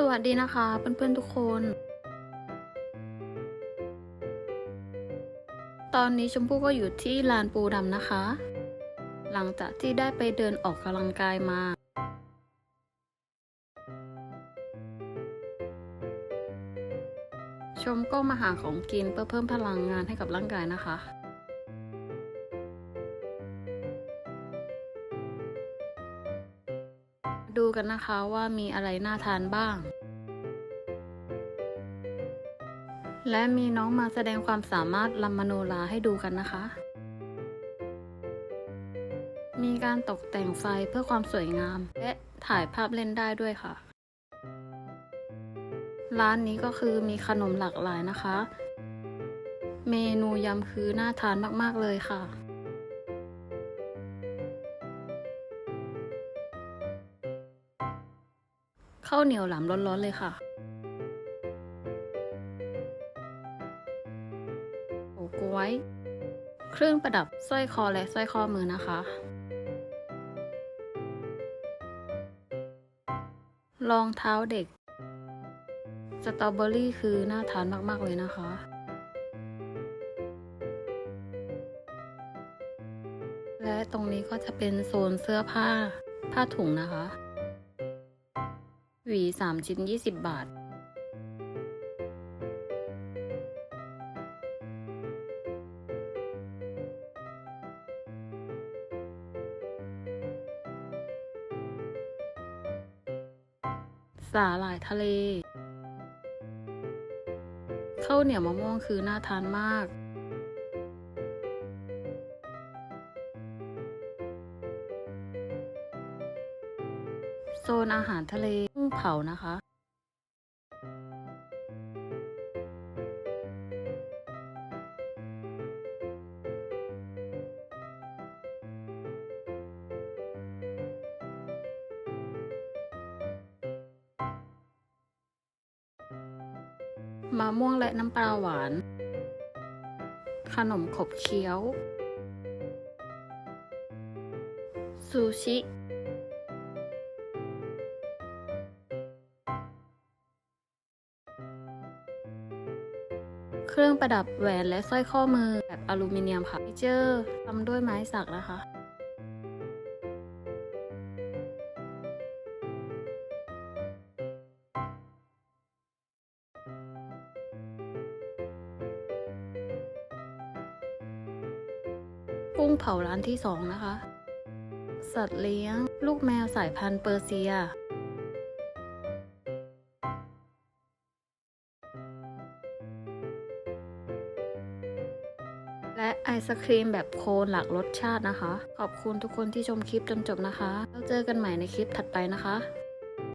สวัสดีนะคะเพื่อนๆทุกคน ตอนนี้ชมพู่ก็อยู่ที่ลานปูดำนะคะ หลังจากที่ได้ไปเดินออกกำลังกายมา ชมก็มาหาของกินเพื่อเพิ่มพลังงานให้กับร่างกายนะคะ ดูกันนะคะว่ามีอะไรน่าทานบ้าง และมีน้องมาแสดงความสามารถลำมโนราให้ดูกันนะคะ มีการตกแต่งไฟเพื่อความสวยงาม และถ่ายภาพเล่นได้ด้วยค่ะ ร้านนี้ก็คือมีขนมหลากหลายนะคะ เมนูยำคือน่าทานมาก ๆ เลยค่ะ ข้าวเหนียวหลามร้อนๆเลยค่ะ โอ้กล้วย เครื่องประดับสร้อยคอและสร้อยข้อมือนะคะ รองเท้าเด็ก สตรอเบอรี่คือน่าทานมากๆเลยนะคะและตรงนี้ก็จะเป็นโซนเสื้อผ้าผ้าถุงนะคะ หวี 3 ชิ้น 20 บาท สาหร่ายทะเล ข้าวเหนียวมะม่วงคือน่าทานมากโซนอาหารทะเล งเผานะคะ มะม่วงและน้ำปลาหวาน ขนมขบเคี้ยว ซูชิ เครื่องประดับแหวนและสร้อยข้อมือแบบอลูมิเนียมค่ะฟิเจอร์ทำด้วยไม้สักนะคะกุ้งเผาร้านที่สองนะคะ สัตว์เลี้ยง ลูกแมวสายพันธุ์เปอร์เซีย และไอศครีมแบบโคนหลากรสชาตินะคะ ขอบคุณทุกคนที่ชมคลิปจนจบนะคะ แล้วเจอกันใหม่ในคลิปถัดไปนะคะ